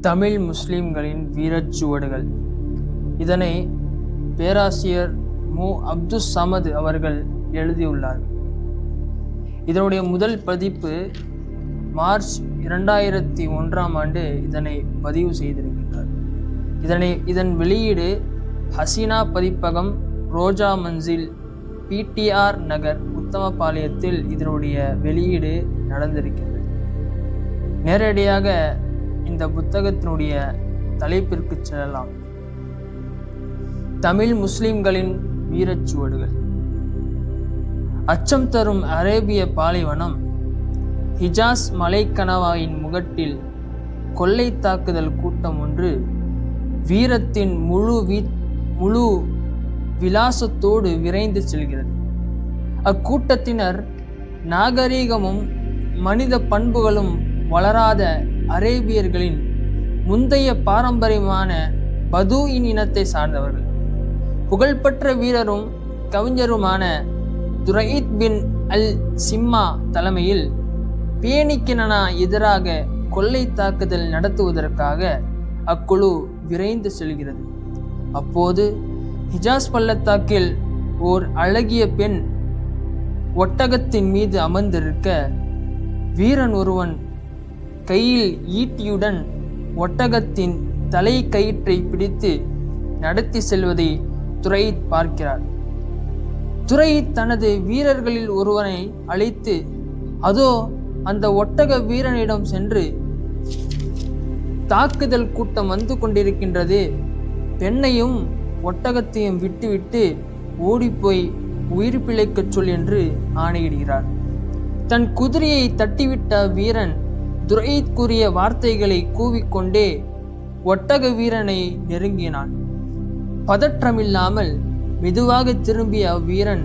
தமிழ் முஸ்லிம்களின் வீரச்சுவடுகள். இதனை பேராசிரியர் மு. அப்துஸ் சமது அவர்கள் எழுதியுள்ளார். இதனுடைய முதல் பதிப்பு மார்ச் இரண்டாயிரத்தி ஒன்றாம் ஆண்டு இதனை பதிவு செய்திருக்கின்றார் இதனை இதன் வெளியீடு ஹசீனா பதிப்பகம் ரோஜா மன்சில் பிடிஆர் நகர் உத்தமபாளையத்தில் இதனுடைய வெளியீடு நடந்திருக்கிறது. நேரடியாக இந்த புத்தகத்தினுடைய தலைப்பிற்கு செல்லலாம். தமிழ் முஸ்லிம்களின் வீரச்சுவடுகள். அச்சம் தரும் அரேபிய பாலைவனம் ஹிஜாஸ் மலைக்கணவாயின் முகட்டில் கொள்ளை தாக்குதல் கூட்டம் ஒன்று வீரத்தின் முழு வீ முழு விலாசத்தோடு விரைந்து செல்கிறது. அக்கூட்டத்தினர் நாகரீகமும் மனித பண்புகளும் வளராத அரேபியர்களின் முந்தைய பாரம்பரியமான பதூயின் இனத்தை சார்ந்தவர்கள். புகழ்பெற்ற வீரரும் கவிஞருமான துரைத் பின் அல் சிம்மா தலைமையில் பேனிக்கினா எதிராக கொள்ளை தாக்குதல் நடத்துவதற்காக அக்குழு விரைந்து செல்கிறது. அப்போது ஹிஜாஸ் பள்ளத்தாக்கில் ஓர் அழகிய பெண் ஒட்டகத்தின் மீது அமர்ந்திருக்க வீரன் ஒருவன் கையில் ஈட்டியுடன் ஒட்டகத்தின் தலை கயிற்றை பிடித்து நடத்தி செல்வதை துரை பார்க்கிறார். துரை தனது வீரர்களில் ஒருவனை அழைத்து அதோ அந்த ஒட்டக வீரனிடம் சென்று தாக்குதல் கூட்டம் வந்து கொண்டிருக்கின்றது. பெண்ணையும் ஒட்டகத்தையும் விட்டுவிட்டு ஓடிப்போய் உயிர் பிழைக்கச் சொல் என்று ஆணையிடுகிறார். தன் குதிரையை தட்டிவிட்ட வீரன் துரைத் கூறிய வார்த்தைகளை கூவிக்கொண்டே ஒட்டக வீரனை நெருங்கினான். பதற்றமில்லாமல் மெதுவாக திரும்பிய அவ்வீரன்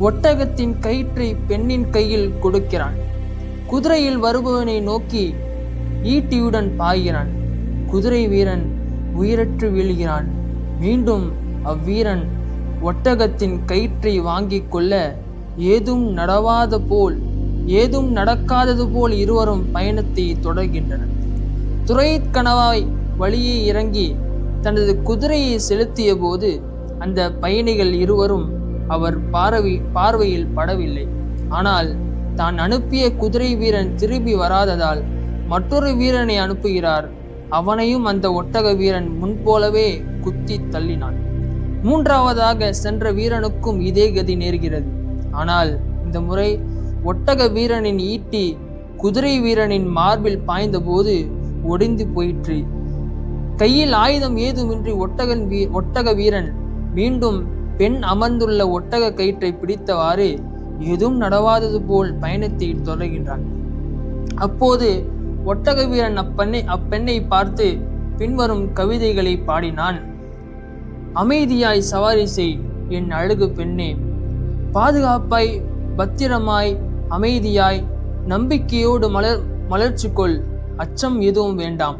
ஒட்டகத்தின் கயிற்றை பெண்ணின் கையில் கொடுக்கிறான். குதிரையில் வருபவனை நோக்கி ஈட்டியுடன் பாய்கிறான். குதிரை வீரன் உயிரற்று வீழ்கிறான். மீண்டும் அவ்வீரன் ஒட்டகத்தின் கயிற்றை வாங்கிக் கொள்ள ஏதும் நடவாத போல் ஏதும் நடக்காதது போல் இருவரும் பயணத்தை தொடர்கின்றனர். துறை கணவாய் வழியே இறங்கி தனது குதிரையை செலுத்திய போது அந்த பயணிகள் இருவரும் அவர் பார்வை பார்வையில் படவில்லை. ஆனால் தான் அனுப்பிய குதிரை வீரன் திரும்பி வராததால் மற்றொரு வீரனை அனுப்புகிறார். அவனையும் அந்த ஒட்டக வீரன் முன்போலவே குத்தி தள்ளினான். மூன்றாவதாக சென்ற வீரனுக்கும் இதே கதி நேர்கிறது. ஆனால் இந்த முறை ஒட்டக வீரனின் ஈட்டி குதிரை வீரனின் மார்பில் பாய்ந்தபோது ஒடிந்து போயிற்று. கையில் ஆயுதம் ஏதுமின்றி ஒட்டகன் வீ ஒட்டக வீரன் மீண்டும் பெண் அமர்ந்துள்ள ஒட்டக கயிற்றை பிடித்தவாறு எதுவும் நடவாதது போல் பயணத்தை தொடர்கின்றான். அப்போது ஒட்டக வீரன் அப்பெண்ணை அப்பெண்ணை பார்த்து பின்வரும் கவிதைகளை பாடினான். அமைதியாய் சவாரி செய் என் அழகு பெண்ணே. பாதுகாப்பாய் பத்திரமாய் அமைதியாய் நம்பிக்கையோடு மலர் மலர்ச்சி கொள் அச்சம் எதுவும் வேண்டாம்.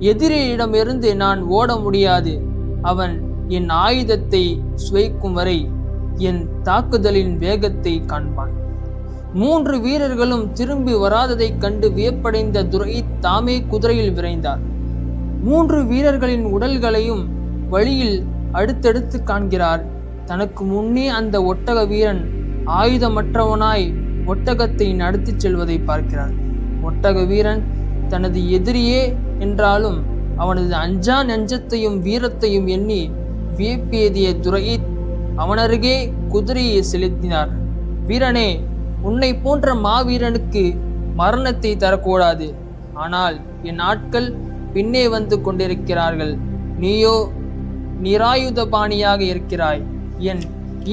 எதிரியிடமிருந்து நான் ஓட முடியாது. அவன் என் ஆயுதத்தை சுவைக்கும் வரை என் தாக்குதலின் வேகத்தை காண்பான். மூன்று வீரர்களும் திரும்பி வராததைக் கண்டு வியப்படைந்த துரை தாமே குதிரையில் விரைந்தார். மூன்று வீரர்களின் உடல்களையும் வழியில் அடுத்தடுத்து காண்கிறார். தனக்கு முன்னே அந்த ஒட்டக வீரன் ஆயுதமற்றவனாய் ஒட்டகத்தை நடத்திச் செல்வதை பார்க்கிறார் ஒட்டக வீரன் தனது எதிரியே என்றாலும் அவனது அஞ்சா நெஞ்சத்தையும் வீரத்தையும் எண்ணி வியப்பேதிய துறையை அவனருகே குதிரையை செலுத்தினார். வீரனே உன்னை போன்ற மாவீரனுக்கு மரணத்தை தரக்கூடாது. ஆனால் என் ஆட்கள் பின்னே வந்து கொண்டிருக்கிறார்கள். நீயோ நிராயுதபாணியாக இருக்கிறாய். என்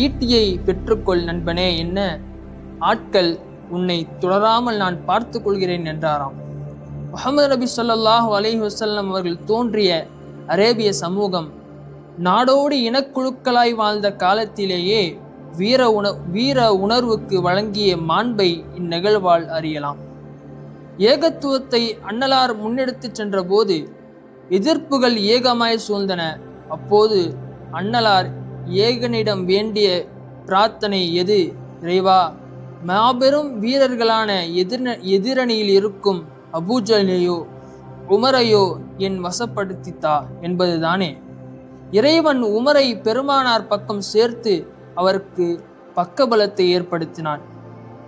ஈட்டியை பெற்றுக்கொள் நண்பனே என்ன ஆட்கள் உன்னை தொடராமல் நான் பார்த்து கொள்கிறேன் என்றாராம். முகமது நபி சொல்லாஹு அலைஹி வசல்லம் அவர்கள் தோன்றிய அரேபிய சமூகம் நாடோடு இனக்குழுக்களாய் வாழ்ந்த காலத்திலேயே வீர உண வீர உணர்வுக்கு வழங்கிய மாண்பை இந்நிகழ்வால் அறியலாம். ஏகத்துவத்தை அன்னலார் முன்னெடுத்துச் சென்றபோது எதிர்ப்புகள் ஏகமாய் சூழ்ந்தன. அப்போது அன்னலார் ஏகனிடம் வேண்டிய பிரார்த்தனை எது? இறைவா மாபெரும் வீரர்களான எதிர் எதிரணியில் இருக்கும் அபூஜலையோ உமரையோ என் வசப்படுத்தித்தா என்பதுதானே. இறைவன் உமரை பெருமானார் பக்கம் சேர்த்து அவருக்கு பக்கபலத்தை ஏற்படுத்தினான்.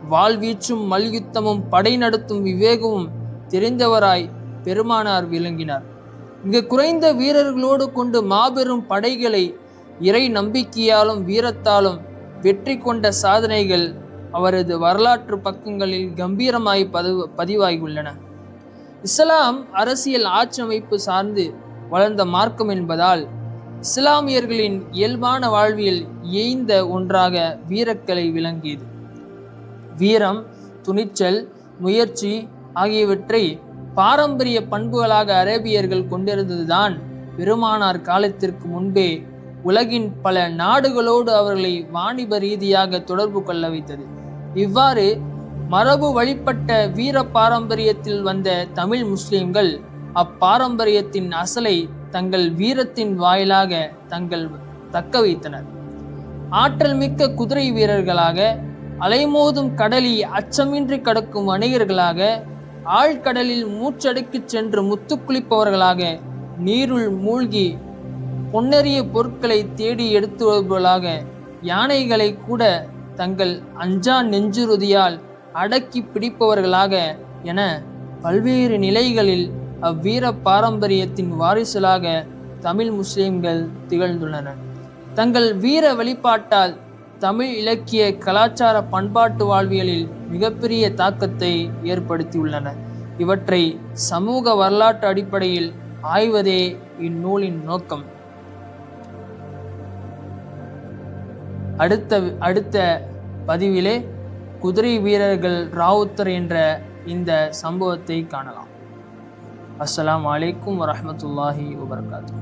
வாழ்வீச்சும் மல்யுத்தமும் படை நடத்தும் விவேகமும் தெரிந்தவராய் பெருமானார் விளங்கினார். மிக குறைந்த வீரர்களோடு கொண்டு மாபெரும் படைகளை இறை நம்பிக்கையாலும் வீரத்தாலும் வெற்றி கொண்ட சாதனைகள் அவரது வரலாற்று பக்கங்களில் கம்பீரமாய் பதிவு பதிவாகியுள்ளன. இஸ்லாம் அரசியல் ஆட்சமைப்பு சார்ந்து வளர்ந்த மார்க்கம் என்பதால் இஸ்லாமியர்களின் இயல்பான வாழ்வியல் ஏய்ந்த ஒன்றாக வீரக்கலை விளங்கியது. வீரம் துணிச்சல் முயற்சி ஆகியவற்றை பாரம்பரிய பண்புகளாக அரேபியர்கள் கொண்டிருந்ததுதான் பெருமானார் காலத்திற்கு முன்பே உலகின் பல நாடுகளோடு அவர்களை வாணிப ரீதியாக தொடர்பு கொள்ள வைத்தது. இவ்வாறு மரபு வழிபட்ட வீர பாரம்பரியத்தில் வந்த தமிழ் முஸ்லிம்கள் அப்பாரம்பரியத்தின் அசலை தங்கள் வீரத்தின் வாயிலாக தங்கள் தக்க வைத்தனர். ஆற்றல் மிக்க குதிரை வீரர்களாக அலைமோதும் கடலி அச்சமின்றி கடக்கும் வணிகர்களாக ஆழ்கடலில் மூச்சடுக்கிச் சென்று முத்துக்குளிப்பவர்களாக நீருள் மூழ்கி பொன்னறிய பொருட்களை தேடி எடுத்து வருபவர்களாக யானைகளை கூட தங்கள் அஞ்சா நெஞ்சுறுதியால் அடக்கி பிடிப்பவர்களாக என பல்வேறு நிலைகளில் அவ்வீர பாரம்பரியத்தின் வாரிசுகளாக தமிழ் முஸ்லிம்கள் திகழ்ந்துள்ளனர் தங்கள் வீர வெளிப்பாட்டால் தமிழ் இலக்கிய கலாச்சார பண்பாட்டு வாழ்வியலில் மிகப்பெரிய தாக்கத்தை ஏற்படுத்தியுள்ளன. இவற்றை சமூக வரலாற்று அடிப்படையில் ஆய்வதே இந்நூலின் நோக்கம். அடுத்த அடுத்த பதிவிலே குதிரை வீரர்கள் ராவுத்தர் என்ற இந்த சம்பவத்தை காணலாம். அஸ்லாம் அலைக்கும் வரமத்துல்லாஹி வபர்காத்தூ